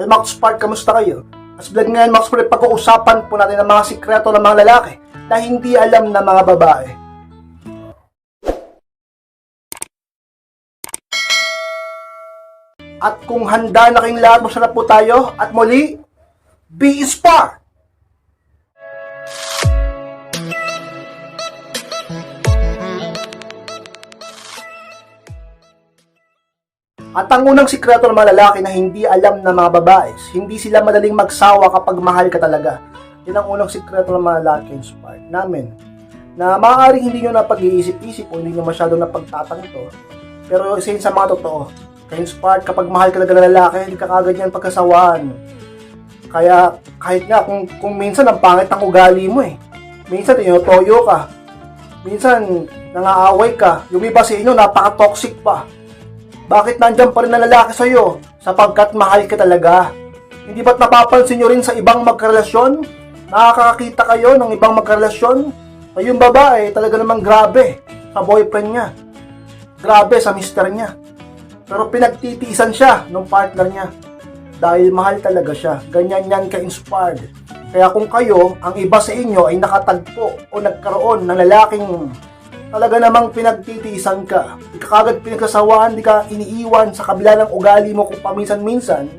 Hello Max Spark, kamusta kayo? As vlog ngayon Max Spark, pag-uusapan po natin ang mga sikreto ng mga lalaki na hindi alam ng mga babae. At kung handa na kayong lahat, masarap po tayo. At muli, be Spark! At ang unang sikreto ng mga lalaki na hindi alam ng mga babae, hindi sila madaling magsawa kapag mahal ka talaga. Yan ang unang sikreto ng mga lalaki inspired namin. Na maaaring hindi nyo na pag-iisip-isip o hindi nyo masyado na pagtatanto. Pero isa sa mga totoo. Kaya inspired kapag mahal ka talaga ng lalaki, hindi ka kagad yan pagkasawaan. Kaya kahit nga kung, kung minsan ang pangit ng ugali mo eh. Minsan tinotoyo ka. Minsan nangaaway ka. Yung iba sa inyo napaka-toxic pa. Bakit nandyan pa rin na lalaki sa'yo? Sapagkat mahal ka talaga. Hindi ba't napapansin nyo rin sa ibang magkarelasyon? Nakakakita kayo ng ibang magkarelasyon? Ay yung babae talaga namang grabe sa boyfriend niya. Grabe sa mister niya. Pero pinagtitiisan siya ng partner niya. Dahil mahal talaga siya. Ganyan yan ka-inspired. Kaya kung kayo, ang iba sa inyo ay nakatagpo o nagkaroon ng lalaking talaga namang pinagtitiisan ka. Di ka kagad pinagkasawaan, di ka iniiwan sa kabila ng ugali mo kung paminsan-minsan,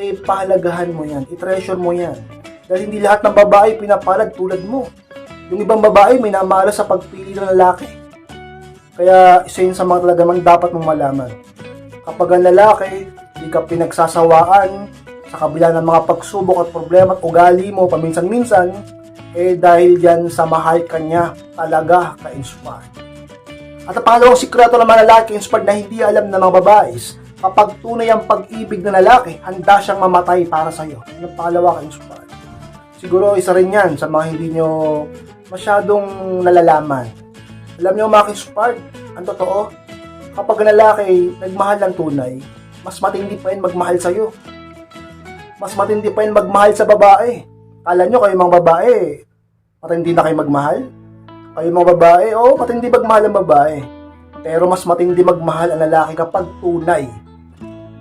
eh pahalagahan mo yan, i-treasure mo yan. Dahil hindi lahat ng babae pinapalad tulad mo. Yung ibang babae may namala sa pagpili ng lalaki. Kaya isa yun sa mga talaga namang dapat mong malaman. Kapag ang lalaki, di ka pinagsasawaan sa kabila ng mga pagsubok at problema at ugali mo paminsan-minsan, eh dahil yan sa mahal ka talaga ka-inspired. At ang pangalawang sikreto ng mga lalaki inspired na hindi alam ng mga babaes, kapag tunay ang pag-ibig ng lalaki, handa siyang mamatay para sa iyo. Yung pangalawa ka-inspired. Siguro isa rin yan sa mga hindi nyo masyadong nalalaman. Alam nyo mga ka-inspired, ang totoo, kapag ang lalaki nagmahal ng tunay, mas matindi pa yun magmahal sa iyo. Mas matindi pa yun magmahal sa babae. Kala nyo kayo mga babae, matindi na kayo magmahal? Kayo mga babae, oo, matindi magmahal ang babae. Pero mas matindi magmahal ang lalaki kapag tunay.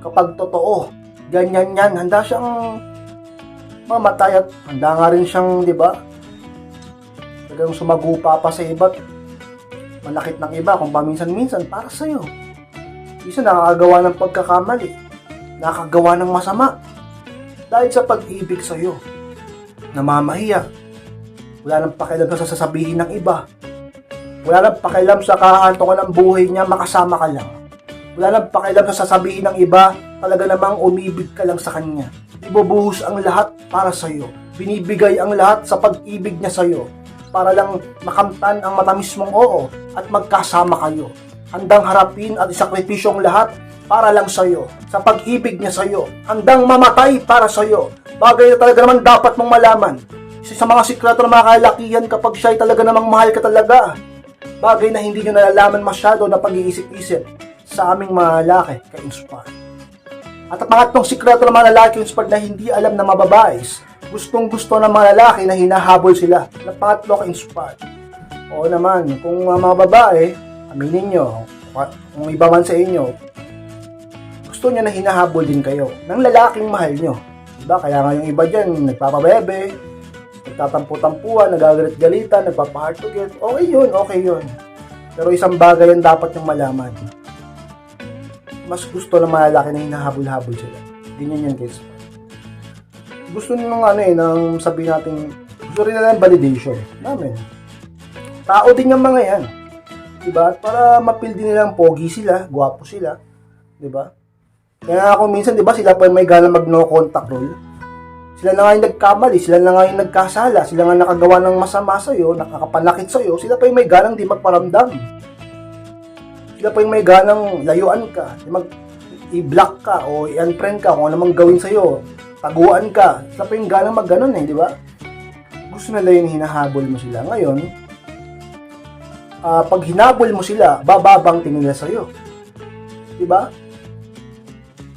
Kapag totoo. Ganyan yan. Handa siyang mamatay at handa nga rin siyang, di ba? Talagang sumagupa pa sa iba't malakit ng iba kung paminsan-minsan para sa'yo. Isa nakakagawa ng pagkakamali. Nakakagawa ng masama. Dahil sa pag-ibig sa'yo namamahiya. Wala nang pakialam sa sasabihin ng iba. Wala nang pakialam sa kahantungan ng buhay niya, makasama ka lang. Wala nang pakialam sa sasabihin ng iba, talaga namang umibig ka lang sa kanya. Ibubuhos ang lahat para sa iyo. Binibigay ang lahat sa pag-ibig niya sa iyo para lang makamtan ang matamis mong oo at magkasama kayo. Handang harapin at isakripisyo ang lahat para lang sa iyo. Sa pag-ibig niya sa iyo. Handang mamatay para sa iyo. Bagay na talaga naman dapat mong malaman. Isa sa mga sikreto ng mga kalakihan kapag siya ay talaga namang mahal ka talaga. Bagay na hindi nyo nalalaman masyado na pag-iisip-isip sa aming mga lalaki ka-inspire. At ang pangatlong sikreto ng mga lalaki inspired na hindi alam ng mga babaes, gustong gusto ng mga lalaki na hinahabol sila. Na pangatlo ka-inspired. Oo naman, kung uh, mga babae, aminin nyo, kung iba man sa inyo, gusto niya na hinahabol din kayo ng lalaking mahal nyo. Diba? Kaya nga yung iba dyan, nagpapabebe, nagtatampu-tampuan, nagagalit-galitan, nagpapa-hard to get. Okay yun, okay yun. Pero isang bagay yung dapat yung malaman. Mas gusto ng mga lalaki na hinahabol-habol sila. Ganyan yan guys. Gusto nung ano eh, nang sabihin natin, gusto rin nila ng validation. Namin. Tao din yung mga yan. Diba? At para mapil din nilang pogi sila, gwapo sila. Diba? Kaya ako minsan, di ba, sila pa yung may gana mag no contact rule. Sila na nga yung nagkamali, sila na nga yung nagkasala, sila nga nakagawa ng masama sa'yo, nakakapanakit sa'yo, sila pa yung may ganang di magparamdam. Sila pa yung may ganang layuan ka, mag i-block ka o i-unfriend ka kung ano mang gawin sa'yo, taguan ka. Sila pa yung ganang mag eh, di ba? Gusto nila yung hinahabol mo sila. Ngayon, ah, pag hinabol mo sila, bababang tingin nila sa'yo. Di ba?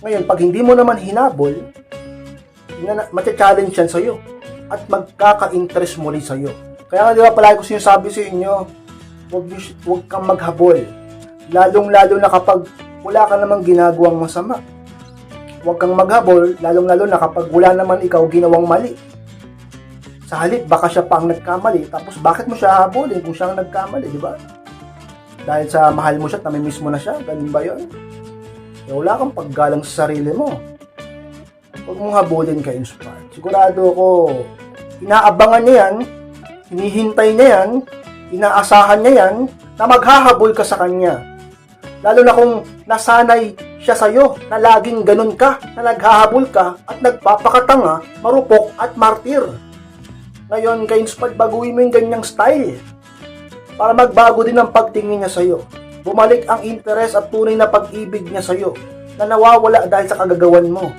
Ngayon, pag hindi mo naman hinabol, na, matcha-challenge yan sa'yo. At magkaka-interest rin sa'yo. Kaya nga, di ba, palagi ko sinasabi sa inyo, huwag, huwag kang maghabol. Lalong-lalo na kapag wala ka namang ginagawang masama. huwag kang maghabol, lalong-lalo na kapag wala naman ikaw ginawang mali. Sa halip, baka siya pa ang nagkamali, tapos bakit mo siya hahabulin kung siya ang nagkamali, di ba? Dahil sa mahal mo siya at namimiss mo na siya, ganun ba yun? Eh, wala kang paggalang sa sarili mo. Huwag mong habulin ka inspired. Sigurado ko, inaabangan niya yan, hinihintay niya yan, inaasahan niya yan, na maghahabol ka sa kanya. Lalo na kung nasanay siya sa'yo na laging ganun ka, na naghahabol ka at nagpapakatanga, marupok at martir. Ngayon, kay inspired, baguhin mo yung ganyang style para magbago din ang pagtingin niya sa'yo. Bumalik ang interes at tunay na pag-ibig niya sa'yo na nawawala dahil sa kagagawan mo.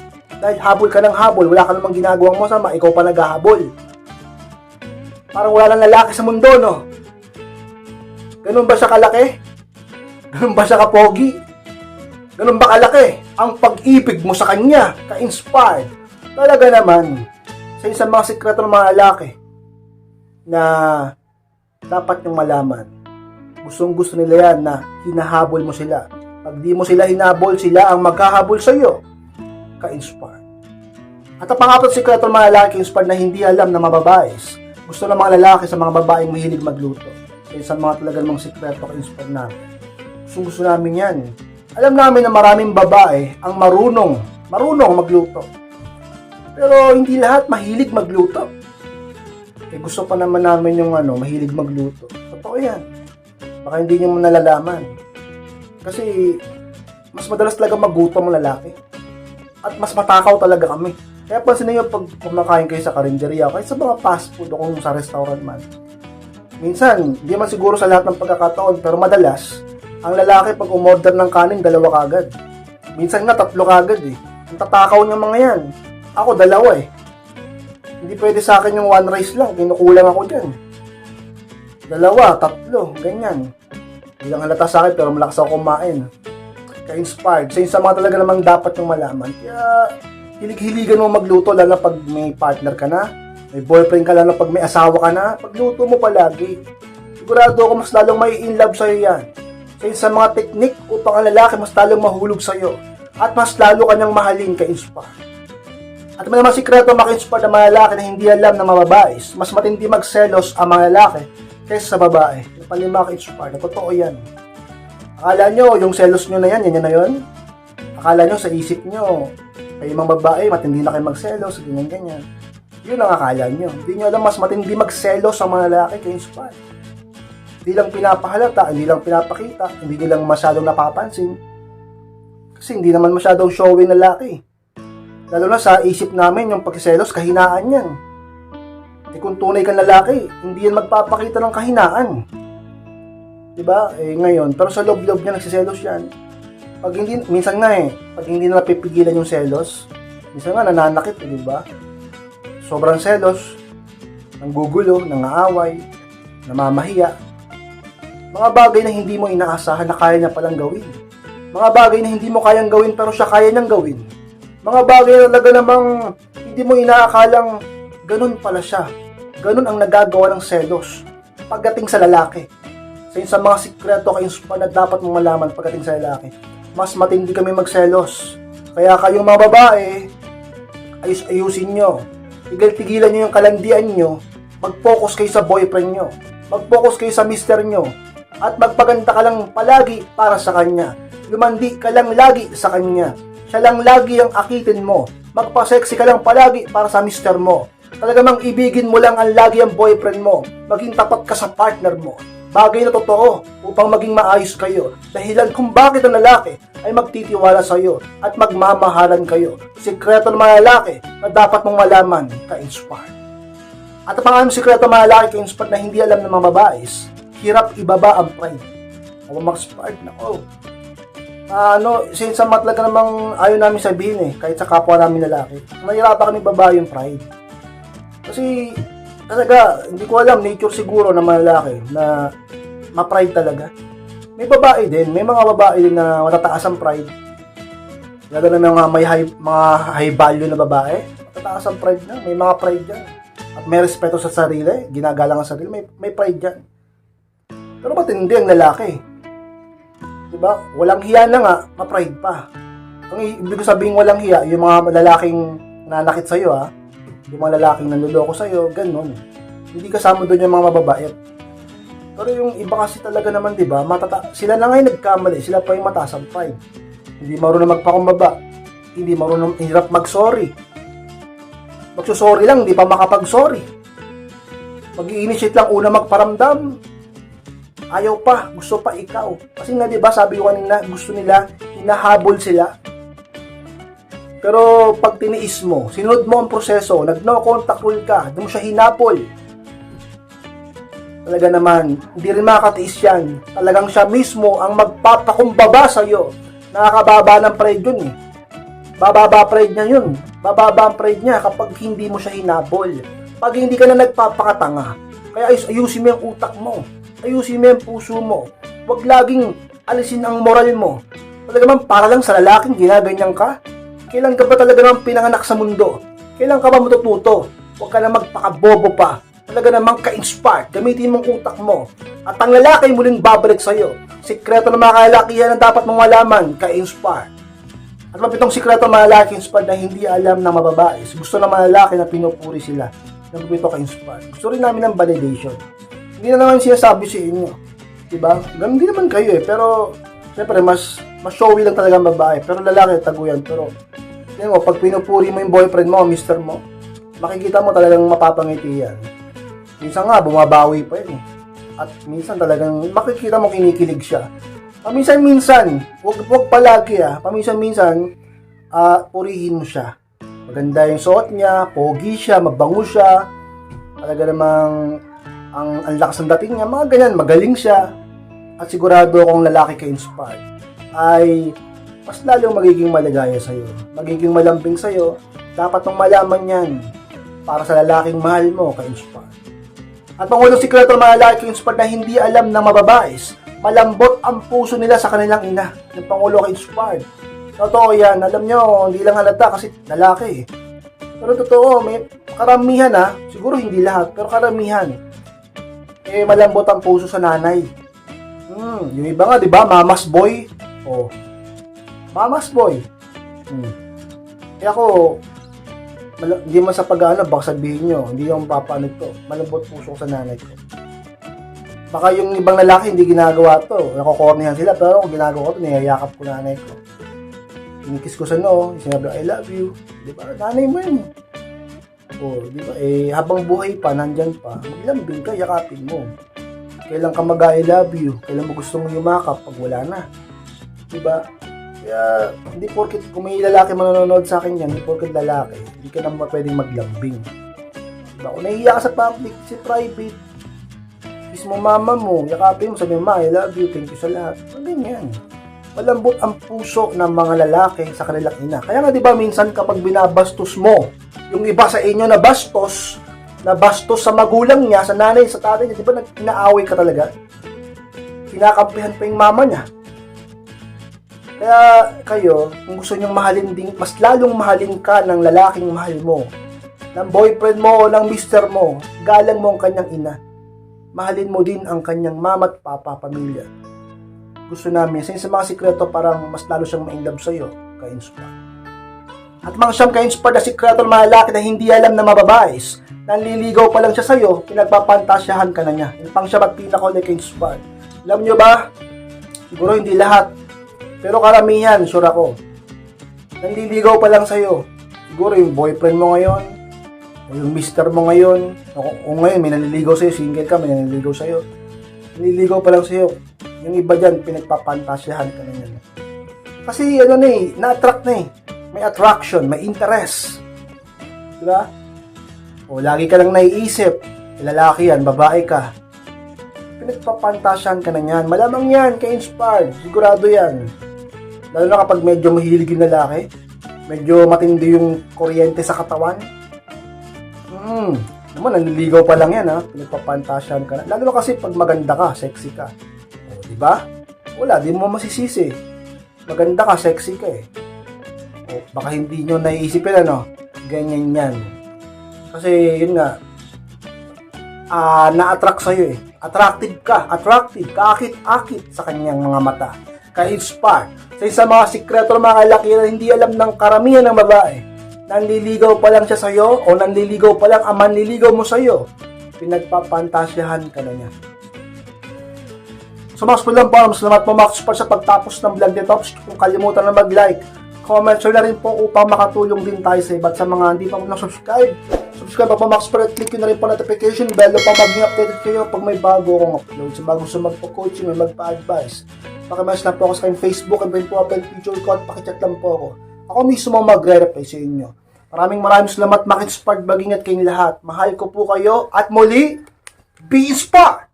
Dahil habol ka ng habol, wala ka namang ginagawang masama, ikaw pa naghahabol. Parang wala lang lalaki sa mundo, no? Ganun ba siya kalaki? Ganun ba siya kapogi? Ganun ba kalaki? Ang pag-ibig mo sa kanya, ka-inspired. Talaga naman, sa isang mga sikreto ng mga lalaki na dapat niyong malaman. Gustong gusto nila yan na hinahabol mo sila. Pag di mo sila hinabol, sila ang maghahabol sa iyo. Ka-inspire. At ang pangapat sikreto ng mga lalaki inspired na hindi alam na mababais. Gusto ng mga lalaki sa mga babaeng mahilig magluto. Sa mga talagang mga sikreto ka-inspire namin. Gustong gusto namin yan. Alam namin na maraming babae ang marunong, marunong magluto. Pero hindi lahat mahilig magluto. Eh, gusto pa naman namin yung ano, mahilig magluto. Totoo yan. Baka hindi nyo nalalaman. Kasi, mas madalas talaga magutom ang lalaki. At mas matakaw talaga kami. Kaya pansin niyo pag kumakain kayo sa karinderya, kahit sa mga fast food o kung sa restaurant man. Minsan, hindi man siguro sa lahat ng pagkakataon, pero madalas, ang lalaki pag umorder ng kanin, dalawa kagad. Minsan nga, tatlo kagad eh. Ang tatakaw niya mga yan. Ako, dalawa eh. Hindi pwede sa akin yung one rice lang. Kinukulang ako dyan. Dalawa, tatlo, ganyan. Hindi lang halata sa akin pero malakas ako kumain. Ka-inspired. Sa isa mga talaga namang dapat yung malaman. Kaya, hilig-hiligan mo magluto lalo pag may partner ka na. May boyfriend ka lalo pag may asawa ka na. Pagluto mo palagi. Sigurado ako mas lalong may in love sa'yo yan. Sa isa mga teknik upang ang lalaki mas lalong mahulog sa'yo. At mas lalo kanyang mahalin ka-inspired. At may mga sikreto maka-inspire ng mga lalaki na hindi alam na mababais. Mas matindi magselos ang mga lalaki kaysa sa babae. Yung palima ka-inspire. Totoo yan. Akala nyo, yung selos nyo na yan, yan yan na yun. Akala nyo sa isip nyo, kayo mga babae, matindi na kayo magselos, ganyan ganyan. Yun ang akala nyo. Hindi nyo alam mas matindi magselos ang mga lalaki ka-inspire. Hindi lang pinapahalata, hindi lang pinapakita, hindi nyo lang masyadong napapansin. Kasi hindi naman masyadong showy na lalaki. Lalo na sa isip namin, yung pagkiselos, kahinaan yan. Eh kung tunay kang lalaki, hindi yan magpapakita ng kahinaan. Diba? Eh ngayon, pero sa loob-loob niya nagsiselos yan. Pag hindi, minsan nga eh, pag hindi na napipigilan yung selos, minsan nga nananakit, eh, diba? Sobrang selos, nanggugulo, nangaaway, namamahiya. Mga bagay na hindi mo inaasahan na kaya niya palang gawin. Mga bagay na hindi mo kayang gawin pero siya kaya niyang gawin. Mga bagay na talaga namang hindi mo inaakalang ganun pala siya. Ganun ang nagagawa ng selos pagdating sa lalaki. Sa sa mga sikreto kayo na dapat mong malaman pagdating sa lalaki. Mas matindi kami magselos. Kaya kayong mga babae, ayus ayusin nyo. Tigil-tigilan nyo yung kalandian nyo. Mag-focus kayo sa boyfriend nyo. Mag-focus kayo sa mister nyo. At magpaganda ka lang palagi para sa kanya. Lumandi ka lang lagi sa kanya. Siya lang lagi ang akitin mo. Magpa-sexy ka lang palagi para sa mister mo. Talaga mang ibigin mo lang ang lagi ang boyfriend mo. Maging tapat ka sa partner mo. Bagay na totoo upang maging maayos kayo. Dahilan kung bakit ang lalaki ay magtitiwala sa iyo at magmamahalan kayo. Sikreto ng mga lalaki na dapat mong malaman ka-inspire. At ang pangalang sikreto ng mga lalaki ka-inspire na hindi alam ng mga babaes, hirap ibaba ang pride. O mag-inspired na, oh, Ah, ano, since sa mat talaga namang ayaw namin sabihin eh, kahit sa kapwa namin lalaki, nahirapan kami baba yung pride. Kasi, talaga, hindi ko alam, nature siguro ng mga lalaki na ma-pride talaga. May babae din, may mga babae din na matataas ang pride. Lalo na mga may high, mga high value na babae, matataas ang pride na, may mga pride dyan. At may respeto sa sarili, ginagalang ang sarili, may, may pride dyan. Pero matindi ang lalaki. Diba? Walang hiya na nga, ma-pride pa. Ang ibig ko sabihin walang hiya, yung mga lalaking nanakit sa'yo ha, yung mga lalaking nanluloko sa'yo, ganun. Hindi kasama doon yung mga mababait. Pero yung iba kasi talaga naman, di ba, matata sila na ngayon nagkamali, sila pa yung mataas ang pride. Hindi marunong magpakumbaba, hindi marunong hirap mag-sorry. Magsusorry lang, hindi pa makapag-sorry. Mag-i-initiate lang una magparamdam. Ayaw pa, gusto pa ikaw. Kasi nga 'di ba, sabi ko kanina, gusto nila hinahabol sila. Pero pag tiniis mo, sinunod mo ang proseso, nag-no contact rule ka, doon mo siya hinapol. Talaga naman, hindi rin makakatiis yan. Talagang siya mismo ang magpapakumbaba sa'yo. Nakakababa ng pride yun eh. Bababa pride niya yun. Bababa ang pride niya kapag hindi mo siya hinabol. Pag hindi ka na nagpapakatanga. Kaya ayus ayusin mo yung utak mo. Ayusin mo yung puso mo. Huwag laging alisin ang moral mo. Talaga naman para lang sa lalaking ginaganyan ka. Kailan ka ba talaga naman pinanganak sa mundo? Kailan ka ba matututo? Huwag ka na magpakabobo pa. Talaga namang ka-inspired. Gamitin mong utak mo. At ang lalaki muling babalik sa'yo. Sikreto ng mga kalalakihan na dapat mong malaman, ka-inspired. At mapitong sikreto ng mga lalaki inspired na hindi alam ng mababais. Gusto ng mga lalaki na pinupuri sila. Nagpipito ka-inspired. Gusto rin namin ng validation. Hindi na naman sinasabi sa inyo. Diba? Ganun din naman kayo eh. Pero, syempre, mas, mas showy lang talaga ang babae. Pero lalaki, taguyan. Pero, yun mo, pag pinupuri mo yung boyfriend mo, mister mo, makikita mo talagang mapapangiti yan. Minsan nga, bumabawi pa yun eh. At minsan talagang makikita mo kinikilig siya. Paminsan-minsan, wag, wag palagi ah. Paminsan-minsan, ah, purihin mo siya. Maganda yung suot niya, pogi siya, mabango siya. Talaga namang ang, ang lakas ng dating niya, mga ganyan, magaling siya. At sigurado akong lalaki ka-inspired ay mas lalong magiging maligaya sa'yo. Magiging malambing sa'yo. Dapat mong malaman yan para sa lalaking mahal mo ka-inspired. At pangulong sikreto ng mga lalaki inspired na hindi alam ng mababais, malambot ang puso nila sa kanilang ina. Yung pangulo ka inspired. Totoo yan. Alam nyo, hindi lang halata kasi lalaki eh. Pero totoo, may karamihan ha. Siguro hindi lahat, pero karamihan. Eh, malambot ang puso sa nanay. Hmm, yung iba nga, di ba? Mama's boy. Oh. Mama's boy. Hmm. Kaya ako, Mal- hindi man sa pag-ano, baka sabihin nyo, hindi yung papaano to. Malambot puso ko sa nanay ko. Baka yung ibang lalaki hindi ginagawa to. Nakokornihan sila, pero kung ginagawa to, niyayakap ko nanay ko. Kinikis ko sa noo, sinabi, I love you. Di ba? Nanay mo yun. O, di ba? Eh, habang buhay pa, nandyan pa, maglambing ka, yakapin mo. Kailan ka mag-I love you? Kailan mo gustong yumakap pag wala na? Di ba? Kaya, hindi porket kung may lalaki manonood sa akin yan, hindi porket lalaki, hindi ka naman pwedeng maglambing. Diba? Kung nahihiya ka sa public, si private, kiss mo mama mo, yakapin mo, sabi mo, I love you, thank you sa lahat. Mga ganyan. Malambot ang puso ng mga lalaki sa kanilang ina. Kaya nga, di ba, minsan kapag binabastos mo, yung iba sa inyo na bastos, na bastos sa magulang niya, sa nanay, sa tatay niya, di ba, nag- ka talaga? Kinakampihan pa yung mama niya. Kaya kayo, kung gusto nyong mahalin din, mas lalong mahalin ka ng lalaking mahal mo, ng boyfriend mo o ng mister mo, galang mo ang kanyang ina. Mahalin mo din ang kanyang mama at papa, pamilya. Gusto namin, sa sa mga sikreto, parang mas lalo siyang ma-inlove sa'yo, ka-inspire. At mga siyang ka-inspire na sikreto ng mga lalaki na hindi alam na mababais, nanliligaw pa lang siya sa'yo, pinagpapantasyahan ka na niya. Yung pang siya magpinakol na ka-inspire. Alam nyo ba? Siguro hindi lahat, pero karamihan, sure ako. Nanliligaw pa lang sa'yo. Siguro yung boyfriend mo ngayon, o yung mister mo ngayon, o kung- ngayon may nanliligaw sa'yo, single ka, may nanliligaw sa'yo. Nanliligaw pa lang sa'yo. Yung iba dyan, pinagpapantasyahan ka na yan. Kasi ano na eh, na-attract na eh. May attraction, may interest. Di ba? O lagi ka lang naiisip, lalaki yan, babae ka. Pinagpapantasyahan ka na yan. Malamang yan, ka-inspired. Sigurado yan. Lalo na kapag medyo mahilig yung lalaki. Medyo matindi yung kuryente sa katawan. Hmm. Naman, nanliligaw pa lang yan ha. Pinagpapantasyahan ka na. Lalo na kasi pag maganda ka, sexy ka. O, di ba? Wala, di mo masisisi. Maganda ka, sexy ka eh. O, baka hindi nyo naiisip yun ano. Ganyan yan. Kasi yun nga, ah na-attract sa'yo eh. Attractive ka, attractive, kaakit-akit sa kanyang mga mata. Ka-inspire sa isang mga sikreto ng mga lalaki na hindi alam ng karamihan ng babae. Nanliligaw pa lang siya sa'yo o nanliligaw pa lang ang manliligaw mo sa'yo. Pinagpapantasyahan ka na niya. So Max po lang po, salamat po Max pa sa pagtapos ng vlog nito. Kung kalimutan na mag-like, comment, share na rin po upang makatulong din tayo sa iba sa mga hindi pa po. Subscribe pa po Max para click nyo na rin po notification bell upang maging updated kayo pag may bago akong upload. Sa bago sa magpo-coaching, may magpa-advise. Pakimas lang po ako sa aking Facebook and then po upload picture ko at pakichat lang po ako. Ako mismo magre-reply sa inyo. Maraming maraming salamat, Makit Spark Baging at kayong lahat. Mahal ko po kayo at muli, be inspired!